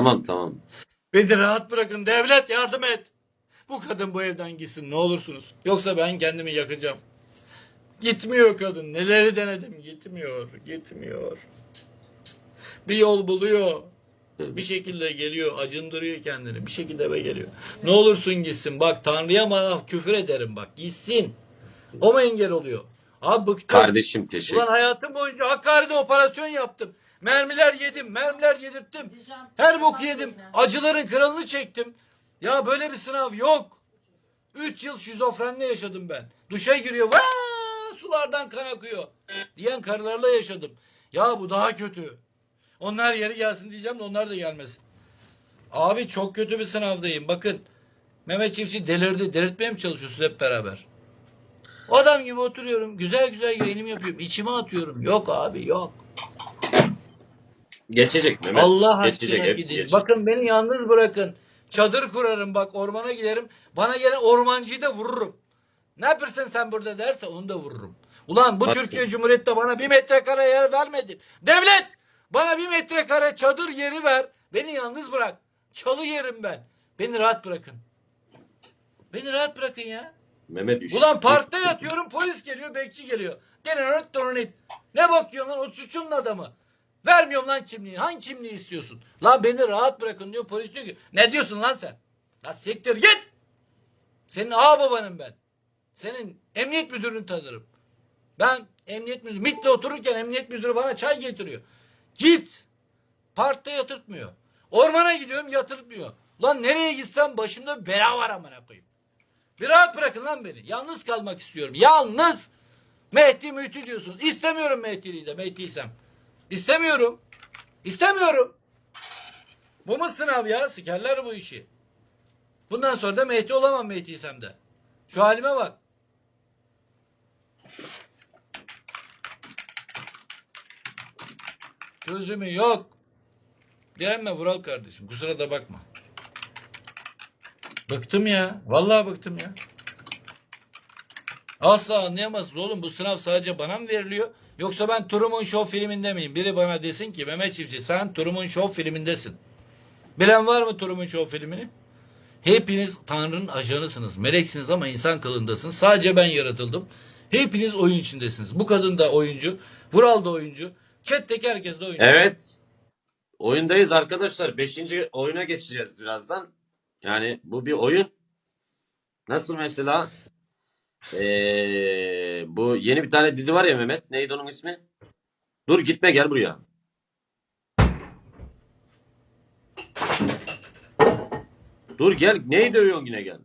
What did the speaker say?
Tamam tamam. Beni rahat bırakın devlet yardım et. Bu kadın bu evden gitsin ne olursunuz. Yoksa ben kendimi yakacağım. Gitmiyor kadın. Neleri denedim gitmiyor. Gitmiyor. Bir yol buluyor. Bir şekilde geliyor, acındırıyor kendini. Bir şekilde eve geliyor. Ne olursun gitsin. Bak Tanrı'ya mı küfür ederim bak. Gitsin. O mu engel oluyor? Abi bıktım. Kardeşim teşekkür. Ulan hayatım boyunca Hakkari'de operasyon yaptım. Mermiler yedim, mermiler yedirttim. Her boku yedim. Acıların kralını çektim. Ya böyle bir sınav yok. 3 yıl şizofrenle yaşadım ben. Duşa giriyor. Vaa, sulardan kan akıyor. Diyen karılarla yaşadım. Ya bu daha kötü. Onlar yeri gelsin diyeceğim de onlar da gelmesin. Abi çok kötü bir sınavdayım. Bakın Mehmet Çiftçi delirdi. Delirtmeye mi çalışıyorsun hep beraber? Adam gibi oturuyorum. Güzel güzel yayınım yapıyorum. İçime atıyorum. Yok abi yok. Geçecek Mehmet. Allah geçecek, hepsi gidin. geçecek. Bakın beni yalnız bırakın. Çadır kurarım bak ormana giderim. Bana gelen ormancıyı da vururum. Ne yapırsın sen burada derse onu da vururum. Ulan bu Haklısın. Türkiye Cumhuriyeti'nde bana bir metrekare yer vermedin. Devlet bana bir metrekare çadır yeri ver. Beni yalnız bırak. Çalı yerim ben. Beni rahat bırakın. Beni rahat bırakın ya. Mehmet üşüdü. Ulan parkta yatıyorum polis geliyor bekçi geliyor. Denenört donanit. Ne bakıyorsun lan o suçun adamı. Vermiyorum lan kimliği. Hangi kimliği istiyorsun? Lan beni rahat bırakın diyor polis diyor ki. Ne diyorsun lan sen? Lan siktir git. Senin ağa babanım ben. Senin emniyet müdürünü tanırım. Ben emniyet müdürü. MIT'le otururken emniyet müdürü bana çay getiriyor. Git. Parkta yatırtmıyor. Ormana gidiyorum yatırtmıyor. Lan nereye gitsem başımda bela var amına koyayım. Bir rahat bırakın lan beni. Yalnız kalmak istiyorum. Yalnız. Mehdi Mühti diyorsun. İstemiyorum Mehdi'liyi de Mehdi'ysem. İstemiyorum. İstemiyorum. Bu mu sınav ya? Sikerler bu işi. Bundan sonra da Mehdi olamam Mehdi'ysem de. Şu halime bak. Çözümü yok. Direnme Vural kardeşim. Kusura da bakma. Bıktım ya. Vallahi bıktım ya. Asla anlayamazsınız oğlum. Bu sınav sadece bana mı veriliyor? Yoksa ben Truman Show filminde miyim? Biri bana desin ki Mehmet Çiftçi sen Truman Show filmindesin. Bilen var mı Truman Show filmini? Hepiniz Tanrı'nın ajanısınız. Meleksiniz ama insan kılındasınız. Sadece ben yaratıldım. Hepiniz oyun içindesiniz. Bu kadın da oyuncu. Vural da oyuncu. Chat'teki herkes de oyuncu. Evet. Oyundayız arkadaşlar. Beşinci oyuna geçeceğiz birazdan. Yani bu bir oyun. Nasıl mesela? Ee, bu yeni bir tane dizi var ya Mehmet. Neydi onun ismi? Dur gitme gel buraya. Dur gel. Neyi dövüyorsun yine gel.